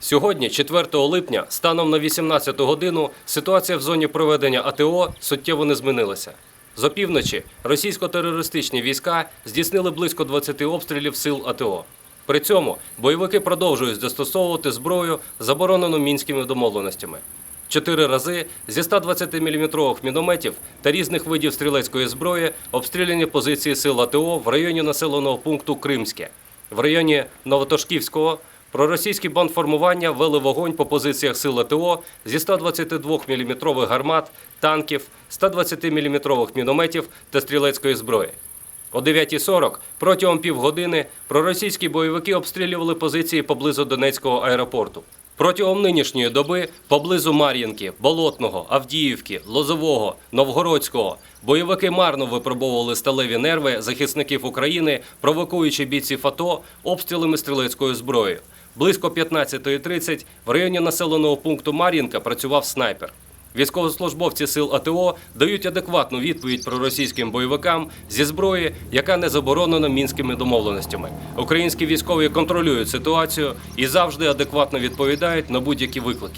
Сьогодні, 4 липня, станом на 18 годину, ситуація в зоні проведення АТО суттєво не змінилася. З опівночі російсько-терористичні війська здійснили близько 20 обстрілів сил АТО. При цьому бойовики продовжують застосовувати зброю, заборонену мінськими домовленостями. Чотири рази зі 120-мм мінометів та різних видів стрілецької зброї обстріляні позиції сил АТО в районі населеного пункту Кримське. В районі Новотошківського проросійські бандформування вели вогонь по позиціях сил АТО зі 122-мм гармат, танків, 120-мм мінометів та стрілецької зброї. О 9.40 протягом півгодини проросійські бойовики обстрілювали позиції поблизу Донецького аеропорту. Протягом нинішньої доби поблизу Мар'їнки, Болотного, Авдіївки, Лозового, Новгородського бойовики марно випробовували сталеві нерви захисників України, провокуючи бійців АТО обстрілами стрілецькою зброєю. Близько 15.30 в районі населеного пункту Мар'їнка працював снайпер. Військовослужбовці сил АТО дають адекватну відповідь проросійським бойовикам зі зброї, яка не заборонена мінськими домовленостями. Українські військові контролюють ситуацію і завжди адекватно відповідають на будь-які виклики.